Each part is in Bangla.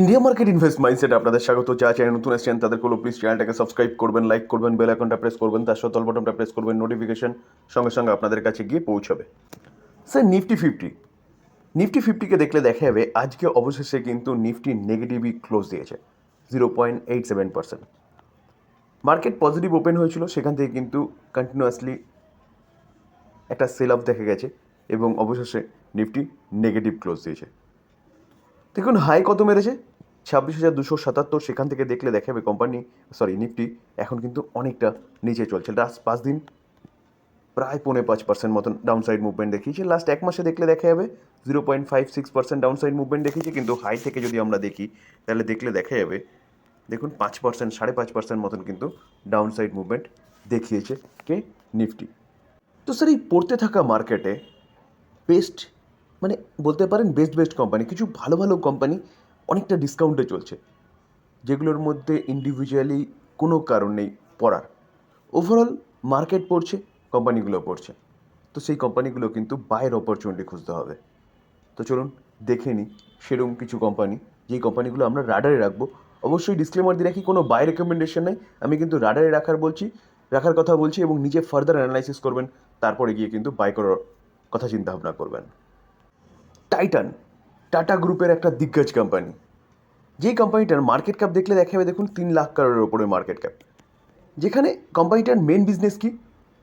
ইন্ডিয়া মার্কেট ইনভেস্ট মাইন্ডসেট আপনাদের স্বাগত। যা চ্যানেল নতুন এসেছেন তাদের কোনো প্লিজ চ্যানেলটাকে সাবস্ক্রাইব করবেন লাইক করবেন বেল আইকনটা প্রেস করবেন, তার সাথে বটনটা প্রেস করবেন নোটিফিকেশন সঙ্গে সঙ্গে আপনাদের কাছে গিয়ে পৌঁছাবে। স্যার নিফটি ফিফটি নিফটি ফিফটিকে দেখলে দেখা যাবে, আজকে অবশেষে কিন্তু নিফটি নেগেটিভই ক্লোজ দিয়েছে zero point eight seven percent market positive open হয়েছিল, সেখান থেকে কিন্তু কন্টিনিউয়াসলি একটা সেল অফ দেখা গেছে এবং অবশেষে নিফটি নেগেটিভ ক্লোজ দিয়েছে। দেখুন হাই কত মেরেছে? ছাব্বিশ হাজার দুশো সাতাত্তর সেখান থেকে দেখলে দেখা যাবে কোম্পানি সরি নিফটি এখন কিন্তু অনেকটা নিচে চলছে। লাস্ট পাঁচ দিন প্রায় পৌনে পাঁচ পার্সেন্ট মতন ডাউন সাইড মুভমেন্ট দেখিয়েছে। লাস্ট এক মাসে দেখলে দেখা যাবে zero point five six percent downside movement দেখিয়েছে। কিন্তু হাই থেকে যদি আমরা দেখি, তাহলে দেখলে দেখা যাবে দেখুন পাঁচ পার্সেন্ট সাড়ে পাঁচ পার্সেন্ট মতন কিন্তু ডাউন সাইড মুভমেন্ট দেখিয়েছে কে? নিফটি তো স্যার এই পড়তে থাকা মার্কেটে বেস্ট মানে বলতে পারেন বেস্ট বেস্ট কোম্পানি কিছু ভালো ভালো কোম্পানি অনেকটা ডিসকাউন্টে চলছে, যেগুলোর মধ্যে ইন্ডিভিজুয়ালি কোনো কারণ নেই পড়ার। ওভারঅল মার্কেট পড়ছে কোম্পানিগুলো পড়ছে। তো সেই কোম্পানিগুলো কিন্তু বাইয়ের অপরচুনিটি খুঁজতে হবে। তো চলুন দেখে নিই, সেরকম কিছু কোম্পানি যেই কোম্পানিগুলো আমরা রাডারে রাখব। অবশ্যই ডিসক্লেমার দিয়ে রাখি, কোনো বাই রেকমেন্ডেশন নেই। আমি কিন্তু রাডারে রাখার বলছি, রাখার কথা বলছি এবং নিজে ফার্দার অ্যানালাইসিস করবেন, তারপরে গিয়ে কিন্তু বাই করার কথা চিন্তা ভাবনা করবেন। টাইটান টাটা গ্রুপের একটা দিগ্গজ কোম্পানি যেই কোম্পানিটার মার্কেট ক্যাপ দেখলে দেখা যাবে দেখুন তিন লাখ কারোর ওপরে মার্কেট ক্যাপ যেখানে কোম্পানিটার মেন বিজনেস কি?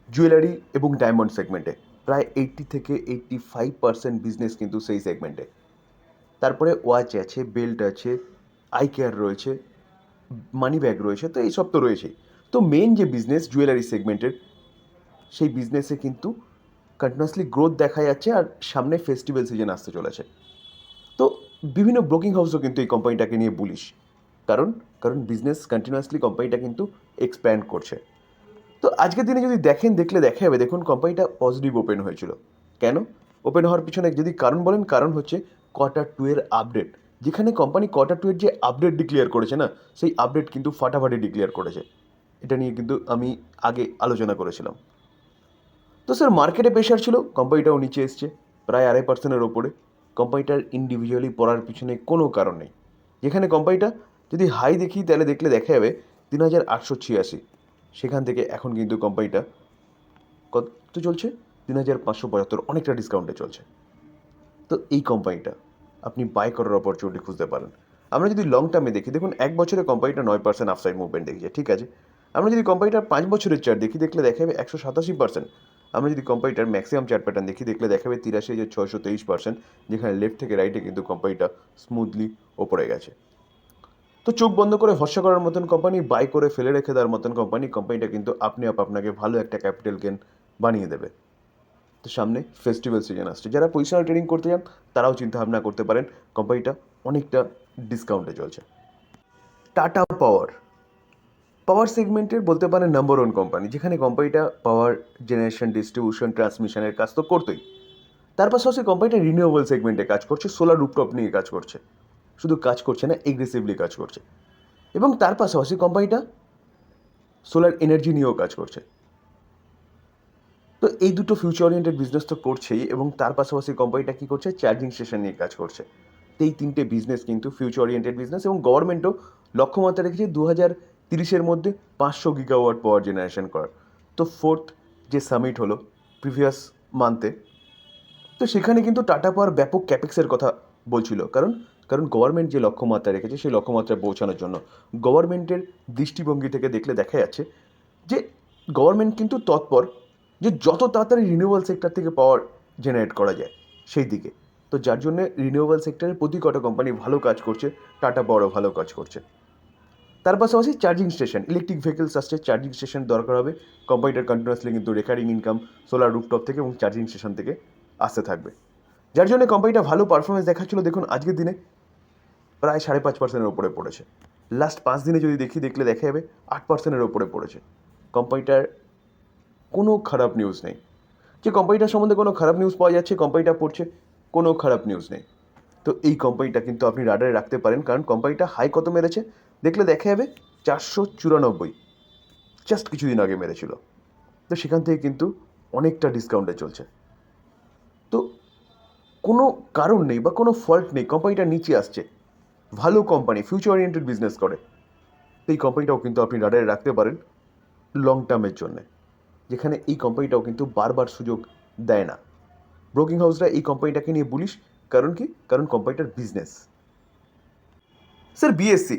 জুয়েলারি এবং ডায়মন্ড সেগমেন্টে প্রায় এইট্টি থেকে এইট্টি ফাইভ পার্সেন্ট বিজনেস কিন্তু সেই সেগমেন্টে তারপরে ওয়াচ আছে বেল্ট আছে আই কেয়ার রয়েছে মানি ব্যাগ রয়েছে, তো এইসব তো রয়েছেই। তো মেন যে বিজনেস জুয়েলারি সেগমেন্টের সেই বিজনেসে কিন্তু কন্টিনিউয়াসলি গ্রোথ দেখা যাচ্ছে আর সামনে ফেস্টিভ্যাল সিজন আসতে চলেছে। বিভিন্ন ব্রোকিং হাউসও কিন্তু এই কোম্পানিটাকে নিয়ে বুলিশ কারণ কারণ বিজনেস কন্টিনিউয়াসলি কোম্পানিটা কিন্তু এক্সপ্যান্ড করছে। তো আজকের দিনে যদি দেখেন, দেখলে দেখা যাবে, দেখুন কোম্পানিটা পজিটিভ ওপেন হয়েছিল। কেন? ওপেন হওয়ার পিছনে যদি কারণ বলেন, কারণ হচ্ছে কোয়ার্টার টু এর আপডেট যেখানে কোম্পানি কোয়ার্টার টু এর যে আপডেট ডিক্লেয়ার করেছে না, সেই আপডেট কিন্তু ফাটাফাটি ডিক্লেয়ার করেছে। এটা নিয়ে কিন্তু আমি আগে আলোচনা করেছিলাম। তো স্যার মার্কেটে প্রেশার ছিল কোম্পানিটাও নিচে এসছে, প্রায় আড়াই পার্সেন্টের ওপরে। কোম্পানিটার ইন্ডিভিজুয়ালি পড়ার পিছনে কোনো কারণ নেই। যেখানে কোম্পানিটা যদি হাই দেখি, তাহলে দেখলে দেখা যাবে তিন হাজার আটশো ছিয়াশি। সেখান থেকে এখন কিন্তু কোম্পানিটা কত চলছে? তিন হাজার পাঁচশো পঁচাত্তর। অনেকটা ডিসকাউন্টে চলছে। তো এই কোম্পানিটা আপনি বাই করার অপরচুনিটি খুঁজতে পারেন। আমরা যদি লং টার্মে দেখি, দেখুন, এক বছরে কোম্পানিটা নয় পার্সেন্ট আফসাইড মুভমেন্ট দেখিয়েছে, ঠিক আছে? আমরা যদি কোম্পানিটার পাঁচ বছরের চার্ট দেখি, দেখলে দেখা যাবে একশো সাতাশি পার্সেন্ট আমরা যদি কোম্পানিটার ম্যাক্সিমাম চার্ট প্যাটার্ন দেখি, দেখলে দেখা যাবে তিরাশি হাজার ছশো তেইশ পার্সেন্ট যেখানে লেফট থেকে রাইটে কিন্তু কোম্পানিটা স্মুথলি ওপরে গেছে। তো চোখ বন্ধ করে ভরসা করার মতন কোম্পানি বাই করে ফেলে রেখে দেওয়ার মতন কোম্পানি কোম্পানিটা কিন্তু আপনি আপ আপনাকে ভালো একটা ক্যাপিটাল গেন বানিয়ে দেবে। তো সামনে ফেস্টিভ্যাল সিজন আসছে। যারা পজিশনাল ট্রেডিং করতে চান, তারাও চিন্তা ভাবনা করতে পারেন কোম্পানিটা অনেকটা ডিসকাউন্টে চলছে। টাটা পাওয়ার পাওয়ার সেগমেন্টের বলতে পারেন নাম্বার ওয়ান কোম্পানি যেখানে কোম্পানিটা পাওয়ার জেনারেশন ডিস্ট্রিবিউশন ট্রান্সমিশনের কাজ তো করতোই। তার পাশাপাশি কোম্পানিটা রিনিউয়েবল সেগমেন্টে কাজ করছে সোলার রুপটপ নিয়ে কাজ করছে। শুধু কাজ করছে না এগ্রেসিভলি কাজ করছে। এবং তার পাশাপাশি কোম্পানিটা সোলার এনার্জি নিয়েও কাজ করছে। তো এই দুটো ফিউচার ওরিয়েন্টেড বিজনেস তো করছেই, এবং তার পাশাপাশি কোম্পানিটা কী করছে? চার্জিং স্টেশন নিয়ে কাজ করছে। এই তিনটে বিজনেস কিন্তু ফিউচার ওরিয়েন্টেড বিজনেস এবং গভর্নমেন্টও লক্ষ্যমাত্রা রেখেছে দু হাজার তিরিশের মধ্যে পাঁচশো গিগাওয়াট পাওয়ার জেনারেশন করার। তো ফোর্থ যে সামিট হলো প্রিভিয়াস মান্থে, তো সেখানে কিন্তু টাটা পাওয়ার ব্যাপক ক্যাপেক্সের কথা বলছিল। কারণ কারণ গভর্নমেন্ট যে লক্ষ্যমাত্রা রেখেছে সেই লক্ষ্যমাত্রায় পৌঁছানোর জন্য। গভর্নমেন্টের দৃষ্টিভঙ্গি থেকে দেখলে দেখা যাচ্ছে যে গভর্নমেন্ট কিন্তু তৎপর যে যত তাড়াতাড়ি রিনিউয়েবল সেক্টর থেকে পাওয়ার জেনারেট করা যায় সেই দিকে। তো যার জন্য রিনিউয়েবল সেক্টরের প্রতি কটা কোম্পানি ভালো কাজ করছে, টাটা পাওয়ারও ভালো কাজ করছে। তার পাশাপাশি চার্জিং স্টেশন ইলেকট্রিক ভেহিকলস আসছে চার্জিং স্টেশন দরকার হবে কোম্পানিটার কন্টিনিউয়াসলি কিন্তু রেকারিং ইনকাম সোলার রুফটপ থেকে এবং চার্জিং স্টেশন থেকে আসতে থাকবে। যার জন্য কোম্পানিটা ভালো পারফরমেন্স দেখাচ্ছিল, দেখুন আজকের দিনে প্রায় সাড়ে পাঁচ পার্সেন্টের ওপরে পড়েছে। লাস্ট পাঁচ দিনে যদি দেখি, দেখলে দেখা যাবে আট পার্সেন্টের ওপরে পড়েছে। কোম্পানিটার কোনো খারাপ নিউজ নেই। যে কোম্পানিটার সম্বন্ধে কোনো খারাপ নিউজ পাওয়া যাচ্ছে কোম্পানিটা পড়ছে, কোনো খারাপ নিউজ নেই। তো এই কোম্পানিটা কিন্তু আপনি রাডারে রাখতে পারেন, কারণ কোম্পানিটা হাই কত মেরেছে? দেখলে দেখা যাবে চারশো চুরানব্বই। জাস্ট কিছুদিন আগে মেরেছিল। তো সেখান থেকে কিন্তু অনেকটা ডিসকাউন্টে চলছে। তো কোনো কারণ নেই বা কোনো ফল্ট নেই কোম্পানিটা নিচে আসছে। ভালো কোম্পানি ফিউচার ওরিয়েন্টেড বিজনেস করে। তো এই কোম্পানিটাও কিন্তু আপনি রাডারে রাখতে পারেন লং টার্মের জন্যে। যেখানে এই কোম্পানিটাও কিন্তু বারবার সুযোগ দেয় না। ব্রোকিং হাউসরা এই কোম্পানিটাকে নিয়ে বলিস কারণ কি? কারণ কোম্পানিটার বিজনেস স্যার বিএসসি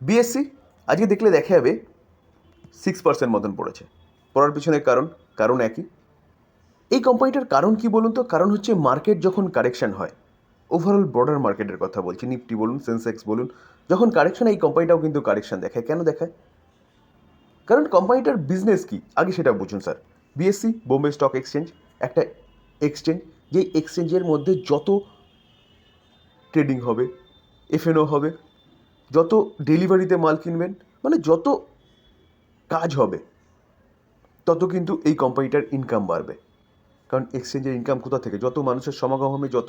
বিএসসি আজকে দেখলে দেখা যাবে সিক্স পার্সেন্ট মতন পড়েছে। পড়ার পিছনে কারণ কারণ একই। এই কোম্পানিটার কারণ কি বলুন তো? কারণ হচ্ছে মার্কেট যখন কারেকশন হয় ওভারঅল ব্রডার মার্কেটের কথা বলছি নিফটি বলুন সেন্সেক্স বলুন, যখন কারেকশন এই কোম্পানিটাও কিন্তু কারেকশন দেখায়। কেন দেখায়? কারণ কোম্পানিটার বিজনেস কি? আগে সেটা বুঝুন sir. BSC Bombay stock exchange একটা এক্সচেঞ্জ যেই এক্সচেঞ্জের মধ্যে যত ট্রেডিং হবে এফএনও হবে যত ডেলিভারিতে মাল কিনবেন মানে যত কাজ হবে, তত কিন্তু এই কোম্পানিটার ইনকাম বাড়বে। কারণ এক্সচেঞ্জের ইনকাম কোথা থেকে? যত মানুষের সমাগম হবে, যত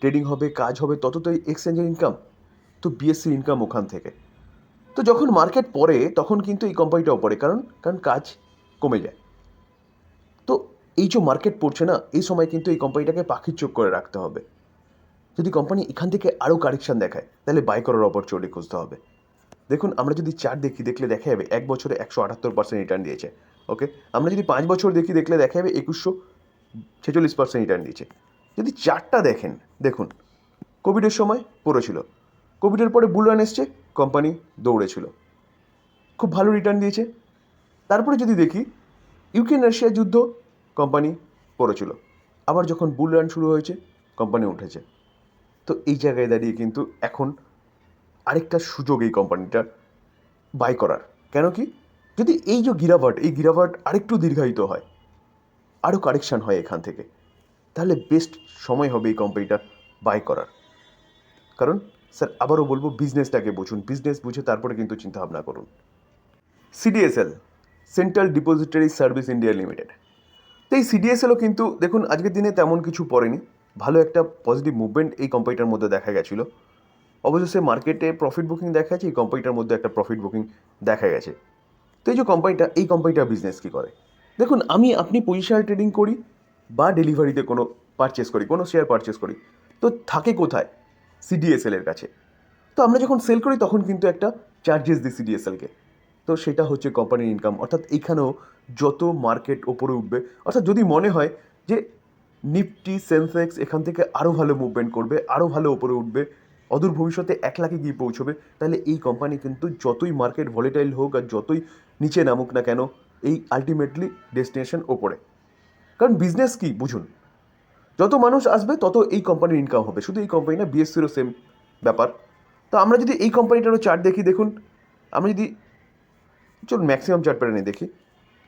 ট্রেডিং হবে, কাজ হবে তত তো এই এক্সচেঞ্জের ইনকাম তো বিএসসি ইনকাম ওখান থেকে। তো যখন মার্কেট পড়ে, তখন কিন্তু এই কোম্পানিটাও পড়ে। কারণ কারণ কাজ কমে যায়। তো এই যে মার্কেট পড়ছে না, এই সময় কিন্তু এই কোম্পানিটাকে পাখির চোখ করে রাখতে হবে। যদি কোম্পানি এখান থেকে আরও কারেকশন দেখায়, তাহলে বাই করার অপরচুনিটি খুঁজতে হবে। দেখুন, আমরা যদি চার দেখি, দেখলে দেখা যাবে এক বছরে একশো আটাত্তর পার্সেন্ট রিটার্ন দিয়েছে ওকে আমরা যদি পাঁচ বছর দেখি, দেখলে দেখা যাবে একুশশো ছেচল্লিশ পার্সেন্ট রিটার্ন দিয়েছে। যদি চারটা দেখেন, দেখুন কোভিডের সময় পড়েছিল কোভিডের পরে বুল রান এসছে কোম্পানি দৌড়েছিল। খুব ভালো রিটার্ন দিয়েছে। তারপরে যদি দেখি ইউক্রেন রাশিয়া যুদ্ধ কোম্পানি পড়েছিল। আবার যখন বুল রান শুরু হয়েছে কোম্পানি উঠেছে। তো এই জায়গায় দাঁড়িয়ে কিন্তু এখন আরেকটা সুযোগ এই কোম্পানিটার বাই করার। কেন কি? যদি এই যে গিরাভাট এই গিরাভাট আরেকটু দীর্ঘায়িত হয় আরও কারেকশান হয় এখান থেকে, তাহলে বেস্ট সময় হবে এই কোম্পানিটা বাই করার। কারণ স্যার আবারও বলব বিজনেসটাকে বুঝুন। বিজনেস বুঝে তারপরে কিন্তু চিন্তাভাবনা করুন। CDSL central depository service India limited তো এই সিডিএসএলও কিন্তু, দেখুন, আজকের দিনে তেমন কিছু পড়েনি। ভালো একটা পজিটিভ মুভমেন্ট এই কোম্পানিটার মধ্যে দেখা গেছিল। অবশেষে মার্কেটে প্রফিট বুকিং দেখা যাচ্ছে এই কোম্পানিটার মধ্যে একটা প্রফিট বুকিং দেখা গেছে। তো এই যে কোম্পানিটা এই কোম্পানিটা বিজনেস কী করে? দেখুন, আমি আপনি পজিশনাল ট্রেডিং করি বা ডেলিভারিতে কোনো পারচেস করি, কোনো শেয়ার পারচেস করি। তো থাকে কোথায়? সিডিএসএল এর কাছে। তো আমরা যখন সেল করি, তখন কিন্তু একটা চার্জেস দিই সিডিএসএলকে তো সেটা হচ্ছে কোম্পানির ইনকাম অর্থাৎ এখানেও যত মার্কেট ওপরে উঠবে, অর্থাৎ যদি মনে হয় যে নিফটি সেন্সেক্স এখান থেকে আরও ভালো মুভমেন্ট করবে আরও ভালো ওপরে উঠবে। অদূর ভবিষ্যতে এক লাখে গিয়ে পৌঁছবে। তাহলে এই কোম্পানি কিন্তু যতই মার্কেট ভলিটাইল হোক আর যতই নিচে নামুক না কেন, এই আলটিমেটলি ডেস্টিনেশন ওপরে। কারণ বিজনেস কি? বুঝুন। যত মানুষ আসবে, তত এই কোম্পানির ইনকাম হবে। শুধু এই কোম্পানি না বিএসসিরও সেম ব্যাপার। তো আমরা যদি এই কোম্পানিটারও চার্ট দেখি, দেখুন। আমরা যদি, চলুন ম্যাক্সিমাম চার্ট প্যাটার্নে দেখি।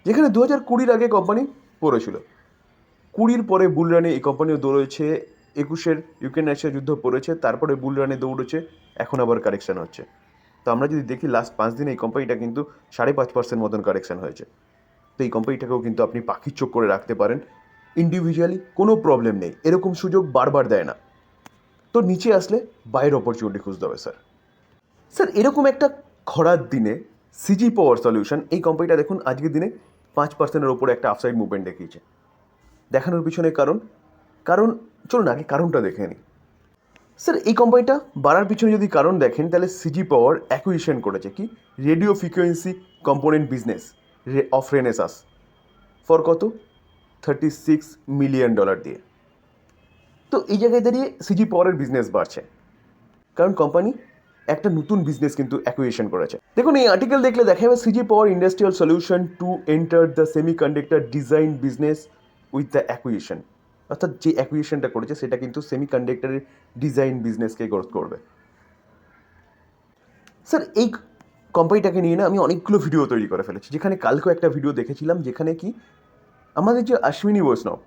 যেখানে দু হাজার কুড়ির আগে কোম্পানি পড়েছিল। কুড়ির পরে বুল রানে এই কোম্পানিও দৌড়েছে, একুশের ইউক্রেন রাশিয়া যুদ্ধ পড়েছে, তারপরে বুল রানে দৌড়েছে, এখন আবার কারেকশন হচ্ছে। তো আমরা যদি দেখি লাস্ট পাঁচ দিনে এই কোম্পানিটা কিন্তু সাড়ে পাঁচ পার্সেন্ট মতন কারেকশন হয়েছে। তো এই কোম্পানিটাকেও কিন্তু আপনি পাখির চোখ করে রাখতে পারেন। ইন্ডিভিজুয়ালি কোনো প্রবলেম নেই, এরকম সুযোগ বারবার দেয় না। তো নিচে আসলে বাইরের অপরচুনিটি খুঁজতে হবে স্যার স্যার এরকম একটা খরার দিনে সিজি পাওয়ার সলিউশন এই কোম্পানিটা দেখুন আজকের দিনে পাঁচ পার্সেন্টের ওপরে একটা আফসাইড মুভমেন্ট দেখিয়েছে। দেখানোর পিছনে কারণ কারণ, চলুন আগে কারণটা দেখে নিই স্যার, এই কোম্পানিটা বাড়ার পিছনে যদি কারণ দেখেন, তাহলে সিজি পাওয়ার অ্যাকুইশন করেছে কি? Radio frequency component business of Renesas for কত? থার্টি সিক্স মিলিয়ন ডলার দিয়ে। তো এই জায়গায় দাঁড়িয়ে সিজি পাওয়ারের বিজনেস বাড়ছে। কারণ কোম্পানি একটা নতুন বিজনেস কিন্তু অ্যাকুইশন করেছে। দেখুন, এই আর্টিকেল দেখলে দেখা যাবে CG power industrial solution to enter the semiconductor design business with the acquisition অর্থাৎ যে অ্যাকুইশনটা করেছে, সেটা কিন্তু সেমি কন্ডাক্টরের ডিজাইন বিজনেসকে গ্রোথ করবে। স্যার এই কোম্পানিটাকে নিয়ে না আমি অনেকগুলো ভিডিও তৈরি করে ফেলেছি। যেখানে কালকেও একটা ভিডিও দেখেছিলাম, যেখানে কি আমাদের যে অশ্বিনী বৈষ্ণব,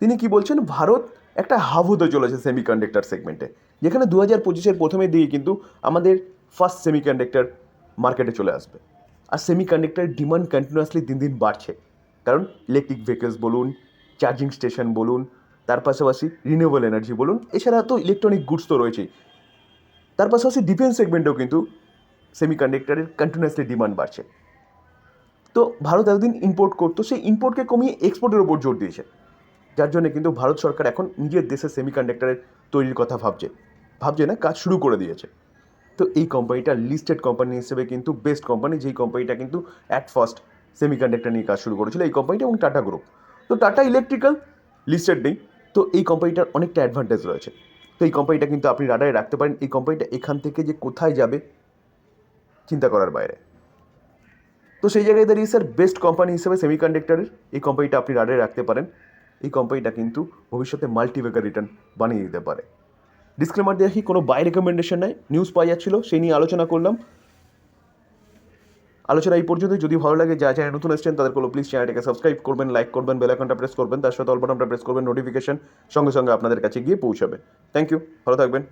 তিনি কি বলছেন, ভারত একটা হাব হতে চলেছে সেমি কন্ডাক্টর সেগমেন্টে যেখানে দু হাজার পঁচিশের প্রথমের দিকে কিন্তু আমাদের ফার্স্ট সেমি কন্ডাক্টর মার্কেটে চলে আসবে। আর সেমি কন্ডাক্টরের ডিমান্ড কন্টিনিউয়াসলি দিন দিন বাড়ছে। কারণ ইলেকট্রিক ভেহিকলস বলুন চার্জিং স্টেশন বলুন, তার পাশাপাশি রিনিউয়েবল এনার্জি বলুন, এছাড়া তো ইলেকট্রনিক গুডস তো রয়েছেই। তার পাশাপাশি ডিফেন্স সেগমেন্টেও কিন্তু সেমি কন্ডাক্টরের কন্টিনিউয়াসলি ডিমান্ড বাড়ছে। তো ভারত এতদিন ইম্পোর্ট করতো, সেই ইম্পোর্টকে কমিয়ে এক্সপোর্টের ওপর জোর দিয়েছে। যার জন্য কিন্তু ভারত সরকার এখন নিজের দেশে সেমি কন্ডাক্টরের তৈরির কথা ভাবছে। ভাবছে না, কাজ শুরু করে দিয়েছে। তো এই কোম্পানিটা লিস্টেড কোম্পানি হিসেবে কিন্তু বেস্ট কোম্পানি যেই কোম্পানিটা কিন্তু অ্যাট ফার্স্ট সেমিকন্ডাক্টর নিয়ে কাজ শুরু করেছিল, এই কোম্পানিটা এবং টাটা গ্রুপ তো টাটা ইলেকট্রিক্যাল লিস্টেড নেই। তো এই কোম্পানিটার অনেকটা অ্যাডভান্টেজ রয়েছে। তো এই কোম্পানিটা কিন্তু আপনি রাডারে রাখতে পারেন। এই কোম্পানিটা এখান থেকে যে কোথায় যাবে, চিন্তা করার বাইরে। তো সেই জায়গায় দাঁড়িয়ে স্যার বেস্ট কোম্পানি হিসেবে সেমিকন্ডাক্টরের এই কোম্পানিটা আপনি রাডারে রাখতে পারেন। এই কোম্পানিটা কিন্তু ভবিষ্যতে মাল্টিভেকার রিটার্ন বানিয়ে দিতে পারে। ডিসক্লেমার দেখি কোনো বাই রেকমেন্ডেশন নাই। নিউজ পাওয়া যাচ্ছিল, সেই নিয়ে আলোচনা করলাম। আলোচনা এই পর্যন্ত যদি ভালো লাগে যা চ্যানেল নতুন এসছেন তাদের কোনো প্লিজ চ্যানেলটাকে সাবস্ক্রাইব করবেন, লাইক করবেন, বেল আইকনটা প্রেস করবেন। তার সাথে অল বাটনটা প্রেস করবেন, নোটিফিকেশন সঙ্গে সঙ্গে আপনাদের কাছে গিয়ে পৌঁছাবে। থ্যাংক ইউ ভালো থাকবেন।